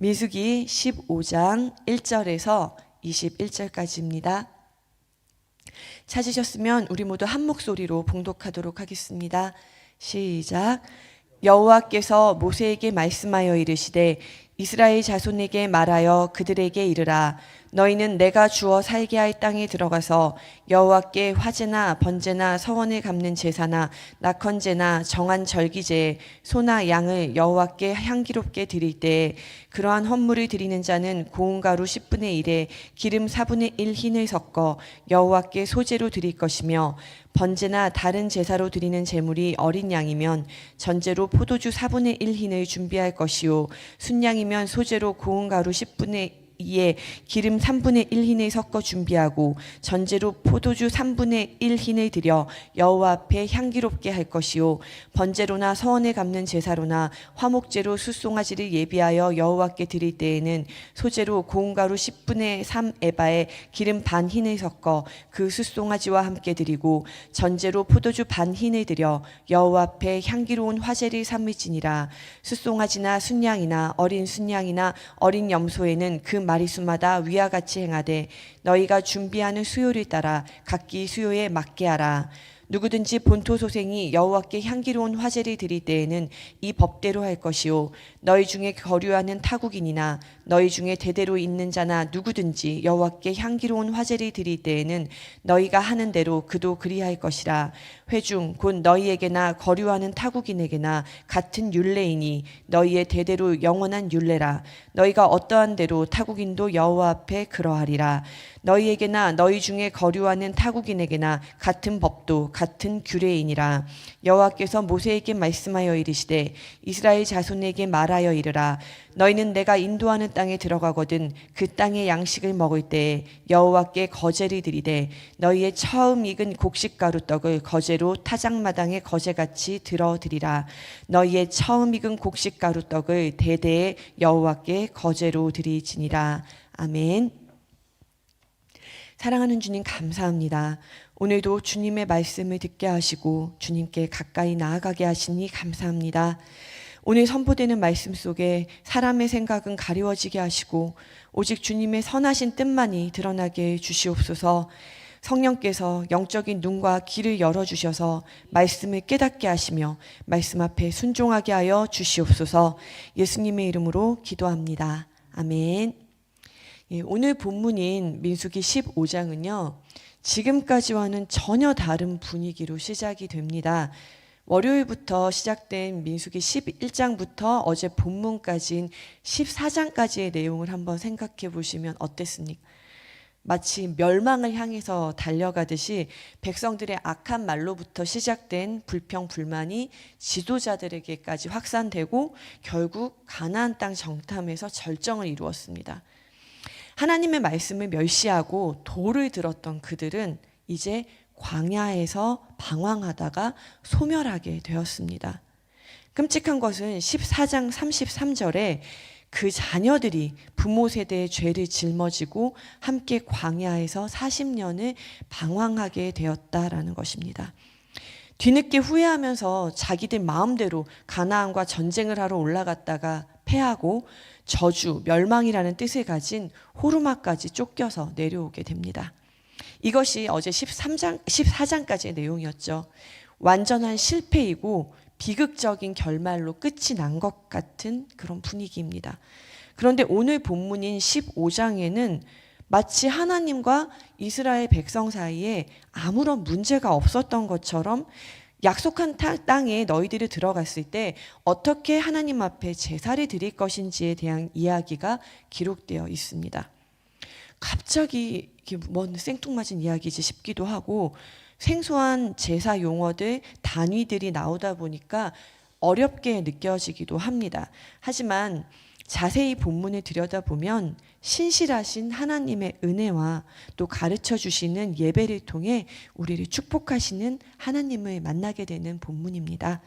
민수기 15장 1절에서 21절까지입니다. 찾으셨으면 우리 모두 한 목소리로 봉독하도록 하겠습니다. 시작. 여호와께서 모세에게 말씀하여 이르시되 이스라엘 자손에게 말하여 그들에게 이르라 너희는 내가 주어 살게 할 땅에 들어가서 여호와께 화제나 번제나 서원을 갚는 제사나 낙헌제나 정한 절기제에 소나 양을 여호와께 향기롭게 드릴 때에 그러한 헌물을 드리는 자는 고운 가루 10분의 1에 기름 4분의 1 흰을 섞어 여호와께 소제로 드릴 것이며 번제나 다른 제사로 드리는 제물이 어린 양이면 전제로 포도주 4분의 1 흰을 준비할 것이요 순양이면 소제로 고운 가루 10분의 이에 기름 3분의 1 흰을 섞어 준비하고 전제로 포도주 3분의 1 흰을 들여 여호와 앞에 향기롭게 할 것이요. 번제로나 서원을 갚는 제사로나 화목제로 숫송아지를 예비하여 여호와께 드릴 때에는 소제로 고운 가루 10분의 3 에바에 기름 반 흰을 섞어 그 숫송아지와 함께 드리고 전제로 포도주 반 흰을 들여 여호와 앞에 향기로운 화제를 삼을지니라. 숫송아지나 순양이나 어린 순양이나 어린 염소에는 그 마리수마다 위와 같이 행하되 너희가 준비하는 수요를 따라 각기 수요에 맞게 하라. 누구든지 본토 소생이 여호와께 향기로운 화제를 드릴 때에는 이 법대로 할 것이요 너희 중에 거류하는 타국인이나 너희 중에 대대로 있는 자나 누구든지 여호와께 향기로운 화제를 드릴 때에는 너희가 하는 대로 그도 그리할 것이라. 회중 곧 너희에게나 거류하는 타국인에게나 같은 율례이니 너희의 대대로 영원한 율례라. 너희가 어떠한 대로 타국인도 여호와 앞에 그러하리라 너희에게나 너희 중에 거류하는 타국인에게나 같은 법도 같은 규례이니라. 여호와께서 모세에게 말씀하여 이르시되 이스라엘 자손에게 말하여 이르라. 너희는 내가 인도하는 땅에 들어가거든 그 땅의 양식을 먹을 때에 여호와께 거제를 드리되 너희의 처음 익은 곡식 가루 떡을 거제로 타작마당에 거제같이 들어 드리라. 너희의 처음 익은 곡식 가루 떡을 대대에 여호와께 거제로 드리지니라. 아멘. 사랑하는 주님 감사합니다. 오늘도 주님의 말씀을 듣게 하시고 주님께 가까이 나아가게 하시니 감사합니다. 오늘 선포되는 말씀 속에 사람의 생각은 가리워지게 하시고 오직 주님의 선하신 뜻만이 드러나게 주시옵소서. 성령께서 영적인 눈과 귀를 열어 주셔서 말씀을 깨닫게 하시며 말씀 앞에 순종하게 하여 주시옵소서. 예수님의 이름으로 기도합니다. 아멘. 예, 오늘 본문인 민수기 15장은요. 지금까지와는 전혀 다른 분위기로 시작이 됩니다. 월요일부터 시작된 민수기 11장부터 어제 본문까지인 14장까지의 내용을 한번 생각해 보시면 어땠습니까? 마치 멸망을 향해서 달려가듯이 백성들의 악한 말로부터 시작된 불평 불만이 지도자들에게까지 확산되고 결국 가나안 땅 정탐에서 절정을 이루었습니다. 하나님의 말씀을 멸시하고 돌을 들었던 그들은 이제 광야에서 방황하다가 소멸하게 되었습니다. 끔찍한 것은 14장 33절에 그 자녀들이 부모 세대의 죄를 짊어지고 함께 광야에서 40년을 방황하게 되었다라는 것입니다. 뒤늦게 후회하면서 자기들 마음대로 가나안과 전쟁을 하러 올라갔다가 패하고 저주, 멸망이라는 뜻을 가진 호르마까지 쫓겨서 내려오게 됩니다. 이것이 어제 13장, 14장까지의 내용이었죠. 완전한 실패이고 비극적인 결말로 끝이 난 것 같은 그런 분위기입니다. 그런데 오늘 본문인 15장에는 마치 하나님과 이스라엘 백성 사이에 아무런 문제가 없었던 것처럼 약속한 땅에 너희들이 들어갔을 때 어떻게 하나님 앞에 제사를 드릴 것인지에 대한 이야기가 기록되어 있습니다. 갑자기 뭔 생뚱맞은 이야기지 싶기도 하고 생소한 제사 용어들 단위들이 나오다 보니까 어렵게 느껴지기도 합니다. 하지만 자세히 본문을 들여다보면 신실하신 하나님의 은혜와 또 가르쳐 주시는 예배를 통해 우리를 축복하시는 하나님을 만나게 되는 본문입니다.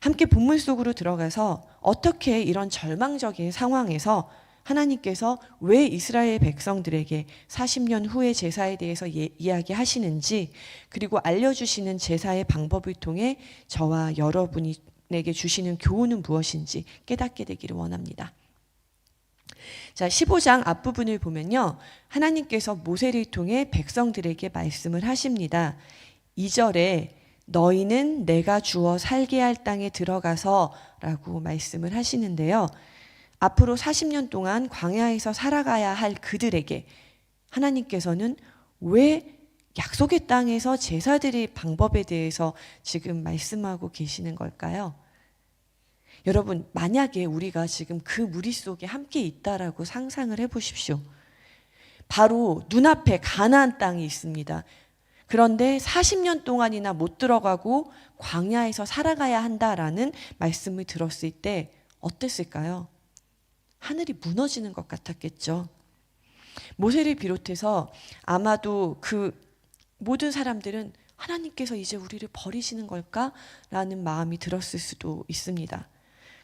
함께 본문 속으로 들어가서 어떻게 이런 절망적인 상황에서 하나님께서 왜 이스라엘 백성들에게 40년 후의 제사에 대해서 예, 이야기하시는지 그리고 알려주시는 제사의 방법을 통해 저와 여러분 에게 주시는 교훈은 무엇인지 깨닫게 되기를 원합니다. 자, 15장 앞부분을 보면요. 하나님께서 모세를 통해 백성들에게 말씀을 하십니다. 2절에 너희는 내가 주어 살게 할 땅에 들어가서 라고 말씀을 하시는데요. 앞으로 40년 동안 광야에서 살아가야 할 그들에게 하나님께서는 왜 약속의 땅에서 제사드릴 방법에 대해서 지금 말씀하고 계시는 걸까요? 여러분, 만약에 우리가 지금 그 무리 속에 함께 있다라고 상상을 해 보십시오. 바로 눈앞에 가나안 땅이 있습니다. 그런데 40년 동안이나 못 들어가고 광야에서 살아가야 한다라는 말씀을 들었을 때 어땠을까요? 하늘이 무너지는 것 같았겠죠. 모세를 비롯해서 아마도 그 모든 사람들은 하나님께서 이제 우리를 버리시는 걸까라는 마음이 들었을 수도 있습니다.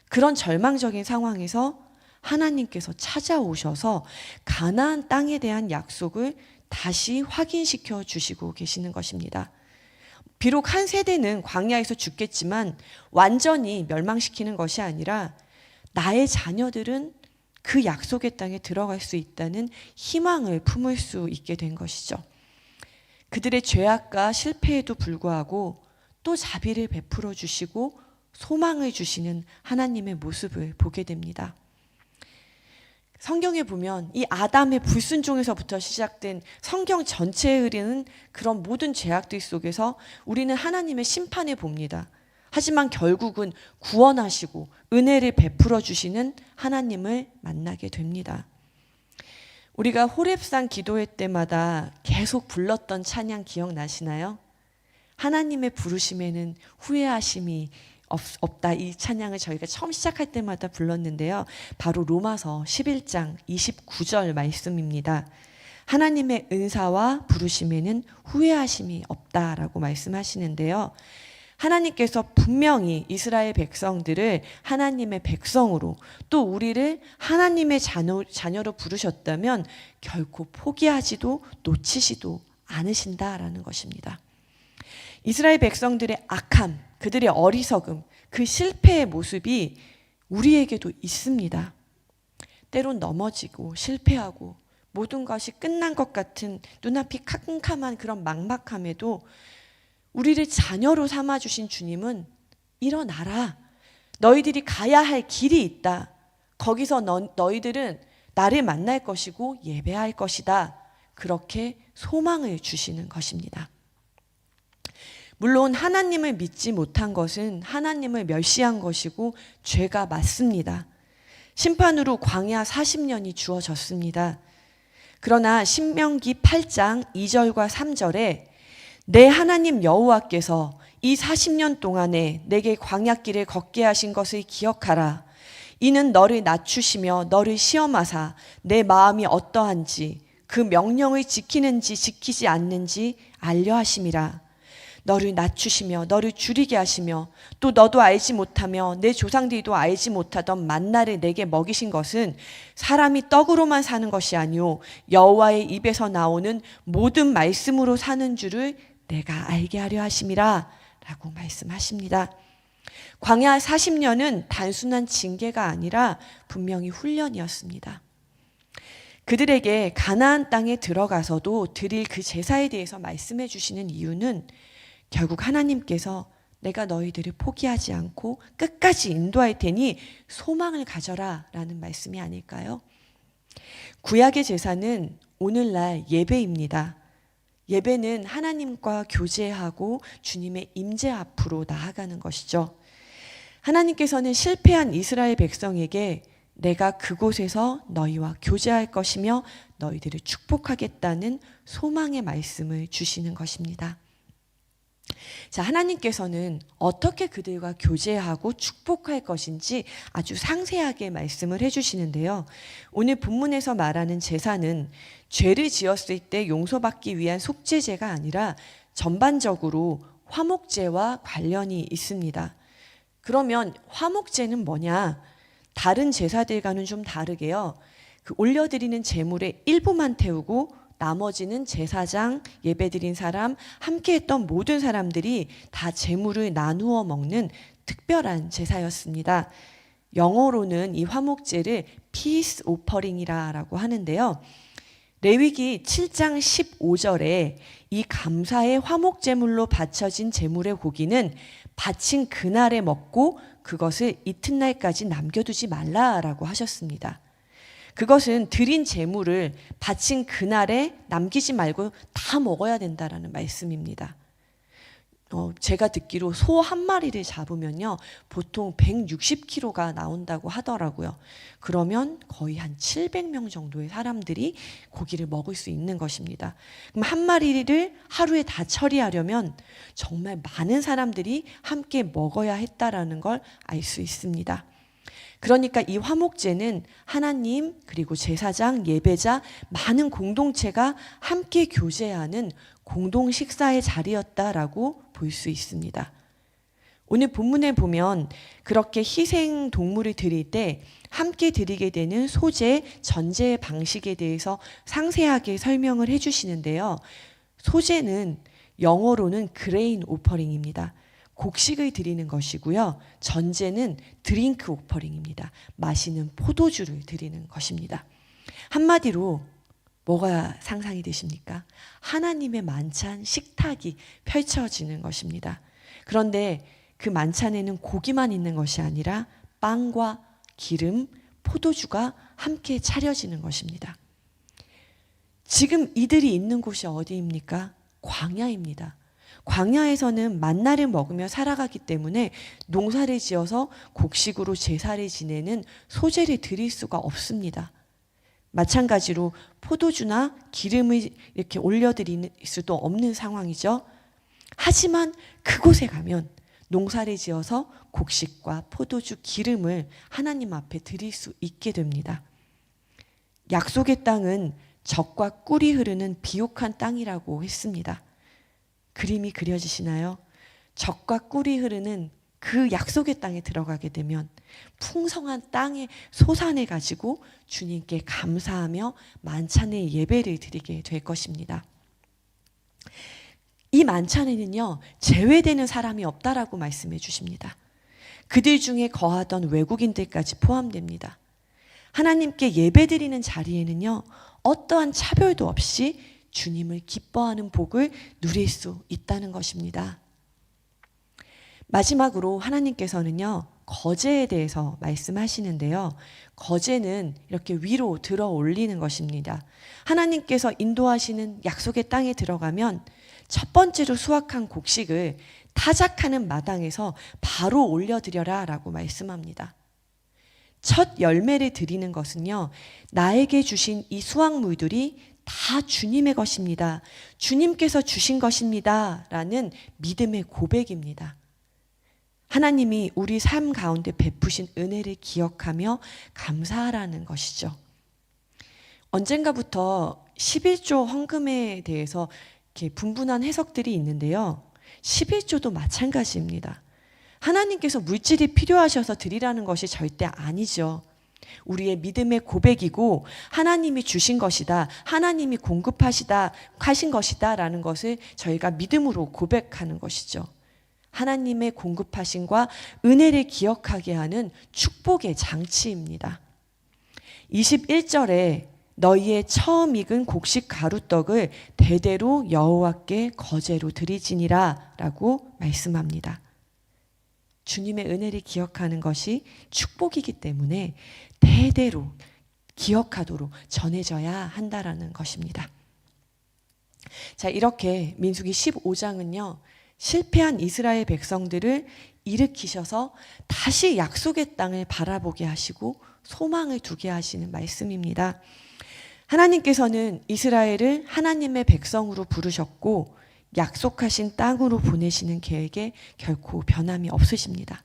그런 절망적인 상황에서 하나님께서 찾아오셔서 가나안 땅에 대한 약속을 다시 확인시켜 주시고 계시는 것입니다. 비록 한 세대는 광야에서 죽겠지만 완전히 멸망시키는 것이 아니라 나의 자녀들은 그 약속의 땅에 들어갈 수 있다는 희망을 품을 수 있게 된 것이죠. 그들의 죄악과 실패에도 불구하고 또 자비를 베풀어 주시고 소망을 주시는 하나님의 모습을 보게 됩니다. 성경에 보면 이 아담의 불순종에서부터 시작된 성경 전체에 흐르는 그런 모든 죄악들 속에서 우리는 하나님의 심판을 봅니다. 하지만 결국은 구원하시고 은혜를 베풀어 주시는 하나님을 만나게 됩니다. 우리가 호랩산 기도회 때마다 계속 불렀던 찬양 기억나시나요? 하나님의 부르심에는 후회하심이 없, 다이 찬양을 저희가 처음 시작할 때마다 불렀는데요. 바로 로마서 11장 29절 말씀입니다. 하나님의 은사와 부르심에는 후회하심이 없다라고 말씀하시는데요. 하나님께서 분명히 이스라엘 백성들을 하나님의 백성으로 또 우리를 하나님의 자녀, 자녀로 부르셨다면 결코 포기하지도 놓치지도 않으신다라는 것입니다. 이스라엘 백성들의 악함, 그들의 어리석음, 그 실패의 모습이 우리에게도 있습니다. 때론 넘어지고 실패하고 모든 것이 끝난 것 같은 눈앞이 캄캄한 그런 막막함에도 우리를 자녀로 삼아 주신 주님은 일어나라. 너희들이 가야 할 길이 있다. 거기서 너, 너희들은 나를 만날 것이고 예배할 것이다. 그렇게 소망을 주시는 것입니다. 물론 하나님을 믿지 못한 것은 하나님을 멸시한 것이고 죄가 맞습니다. 심판으로 광야 40년이 주어졌습니다. 그러나 신명기 8장 2절과 3절에 내 하나님 여호와께서 이 40년 동안에 내게 광야길을 걷게 하신 것을 기억하라. 이는 너를 낮추시며 너를 시험하사 내 마음이 어떠한지 그 명령을 지키는지 지키지 않는지 알려 하심이라. 너를 낮추시며 너를 줄이게 하시며 또 너도 알지 못하며 내 조상들도 알지 못하던 만나를 내게 먹이신 것은 사람이 떡으로만 사는 것이 아니요 여호와의 입에서 나오는 모든 말씀으로 사는 줄을 내가 알게 하려 하심이라 라고 말씀하십니다. 광야 40년은 단순한 징계가 아니라 분명히 훈련이었습니다. 그들에게 가나안 땅에 들어가서도 드릴 그 제사에 대해서 말씀해 주시는 이유는 결국 하나님께서 내가 너희들을 포기하지 않고 끝까지 인도할 테니 소망을 가져라 라는 말씀이 아닐까요? 구약의 제사는 오늘날 예배입니다. 예배는 하나님과 교제하고 주님의 임재 앞으로 나아가는 것이죠. 하나님께서는 실패한 이스라엘 백성에게 내가 그곳에서 너희와 교제할 것이며 너희들을 축복하겠다는 소망의 말씀을 주시는 것입니다. 자, 하나님께서는 어떻게 그들과 교제하고 축복할 것인지 아주 상세하게 말씀을 해주시는데요. 오늘 본문에서 말하는 제사는 죄를 지었을 때 용서받기 위한 속죄제가 아니라 전반적으로 화목제와 관련이 있습니다. 그러면 화목제는 뭐냐? 다른 제사들과는 좀 다르게요. 그 올려드리는 제물의 일부만 태우고 나머지는 제사장, 예배드린 사람, 함께했던 모든 사람들이 다 제물을 나누어 먹는 특별한 제사였습니다. 영어로는 이 화목제를 peace offering이라고 하는데요. 레위기 7장 15절에 이 감사의 화목 제물로 바쳐진 제물의 고기는 바친 그날에 먹고 그것을 이튿날까지 남겨두지 말라라고 하셨습니다. 그것은 드린 제물을 바친 그날에 남기지 말고 다 먹어야 된다라는 말씀입니다. 어, 제가 듣기로 소 한 마리를 잡으면요, 보통 160kg가 나온다고 하더라고요. 그러면 거의 한 700명 정도의 사람들이 고기를 먹을 수 있는 것입니다. 그럼 한 마리를 하루에 다 처리하려면 정말 많은 사람들이 함께 먹어야 했다라는 걸 알 수 있습니다. 그러니까 이 화목제는 하나님 그리고 제사장 예배자 많은 공동체가 함께 교제하는 공동 식사의 자리였다라고 볼 수 있습니다. 오늘 본문에 보면 그렇게 희생 동물을 드릴 때 함께 드리게 되는 소재, 전제의 방식에 대해서 상세하게 설명을 해 주시는데요. 소재는 영어로는 그레인 오퍼링입니다. 곡식을 드리는 것이고요. 전제는 드링크 오퍼링입니다. 마시는 포도주를 드리는 것입니다. 한마디로 뭐가 상상이 되십니까? 하나님의 만찬 식탁이 펼쳐지는 것입니다. 그런데 그 만찬에는 고기만 있는 것이 아니라 빵과 기름, 포도주가 함께 차려지는 것입니다. 지금 이들이 있는 곳이 어디입니까? 광야입니다. 광야에서는 만나를 먹으며 살아가기 때문에 농사를 지어서 곡식으로 제사를 지내는 소재를 드릴 수가 없습니다. 마찬가지로 포도주나 기름을 이렇게 올려드릴 수도 없는 상황이죠. 하지만 그곳에 가면 농사를 지어서 곡식과 포도주 기름을 하나님 앞에 드릴 수 있게 됩니다. 약속의 땅은 적과 꿀이 흐르는 비옥한 땅이라고 했습니다. 그림이 그려지시나요? 적과 꿀이 흐르는 그 약속의 땅에 들어가게 되면 풍성한 땅에 솟아내 가지고 주님께 감사하며 만찬의 예배를 드리게 될 것입니다. 이 만찬에는요, 제외되는 사람이 없다라고 말씀해 주십니다. 그들 중에 거하던 외국인들까지 포함됩니다. 하나님께 예배드리는 자리에는요, 어떠한 차별도 없이 주님을 기뻐하는 복을 누릴 수 있다는 것입니다. 마지막으로 하나님께서는요, 거제에 대해서 말씀하시는데요. 거제는 이렇게 위로 들어 올리는 것입니다. 하나님께서 인도하시는 약속의 땅에 들어가면 첫 번째로 수확한 곡식을 타작하는 마당에서 바로 올려드려라 라고 말씀합니다. 첫 열매를 드리는 것은요, 나에게 주신 이 수확물들이 다 주님의 것입니다. 주님께서 주신 것입니다. 라는 믿음의 고백입니다. 하나님이 우리 삶 가운데 베푸신 은혜를 기억하며 감사하라는 것이죠. 언젠가부터 11조 헌금에 대해서 이렇게 분분한 해석들이 있는데요. 11조도 마찬가지입니다. 하나님께서 물질이 필요하셔서 드리라는 것이 절대 아니죠. 우리의 믿음의 고백이고 하나님이 주신 것이다. 하나님이 공급하시다 하신 것이다라는 것을 저희가 믿음으로 고백하는 것이죠. 하나님의 공급하신과 은혜를 기억하게 하는 축복의 장치입니다. 21절에 너희의 처음 익은 곡식 가루떡을 대대로 여호와께 거제로 드리지니라라고 말씀합니다. 주님의 은혜를 기억하는 것이 축복이기 때문에 대대로 기억하도록 전해져야 한다라는 것입니다. 자, 이렇게 민수기 15장은요. 실패한 이스라엘 백성들을 일으키셔서 다시 약속의 땅을 바라보게 하시고 소망을 두게 하시는 말씀입니다. 하나님께서는 이스라엘을 하나님의 백성으로 부르셨고 약속하신 땅으로 보내시는 계획에 결코 변함이 없으십니다.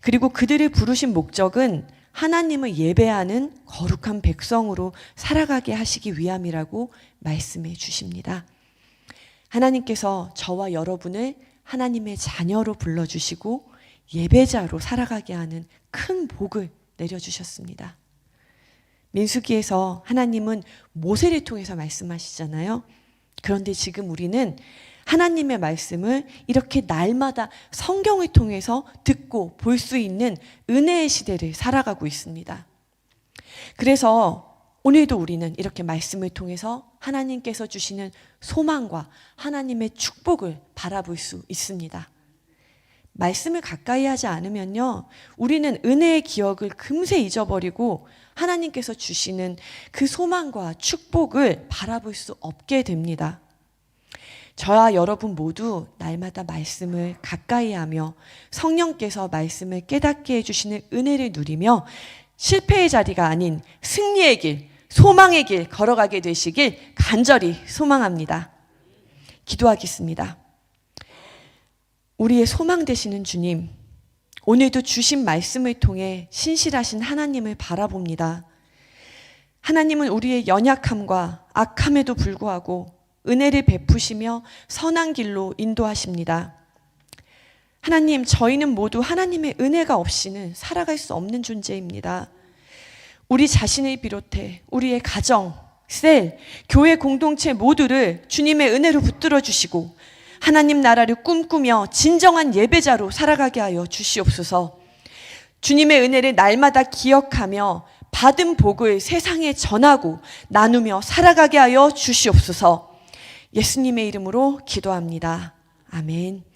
그리고 그들을 부르신 목적은 하나님을 예배하는 거룩한 백성으로 살아가게 하시기 위함이라고 말씀해 주십니다. 하나님께서 저와 여러분을 하나님의 자녀로 불러주시고 예배자로 살아가게 하는 큰 복을 내려주셨습니다. 민수기에서 하나님은 모세를 통해서 말씀하시잖아요. 그런데 지금 우리는 하나님의 말씀을 이렇게 날마다 성경을 통해서 듣고 볼 수 있는 은혜의 시대를 살아가고 있습니다. 그래서 오늘도 우리는 이렇게 말씀을 통해서 하나님께서 주시는 소망과 하나님의 축복을 바라볼 수 있습니다. 말씀을 가까이 하지 않으면요, 우리는 은혜의 기억을 금세 잊어버리고 하나님께서 주시는 그 소망과 축복을 바라볼 수 없게 됩니다. 저와 여러분 모두 날마다 말씀을 가까이 하며 성령께서 말씀을 깨닫게 해주시는 은혜를 누리며 실패의 자리가 아닌 승리의 길, 소망의 길 걸어가게 되시길 간절히 소망합니다. 기도하겠습니다. 우리의 소망 되시는 주님, 오늘도 주신 말씀을 통해 신실하신 하나님을 바라봅니다. 하나님은 우리의 연약함과 악함에도 불구하고 은혜를 베푸시며 선한 길로 인도하십니다. 하나님, 저희는 모두 하나님의 은혜가 없이는 살아갈 수 없는 존재입니다. 우리 자신을 비롯해 우리의 가정, 셀, 교회 공동체 모두를 주님의 은혜로 붙들어 주시고 하나님 나라를 꿈꾸며 진정한 예배자로 살아가게 하여 주시옵소서. 주님의 은혜를 날마다 기억하며 받은 복을 세상에 전하고 나누며 살아가게 하여 주시옵소서. 예수님의 이름으로 기도합니다. 아멘.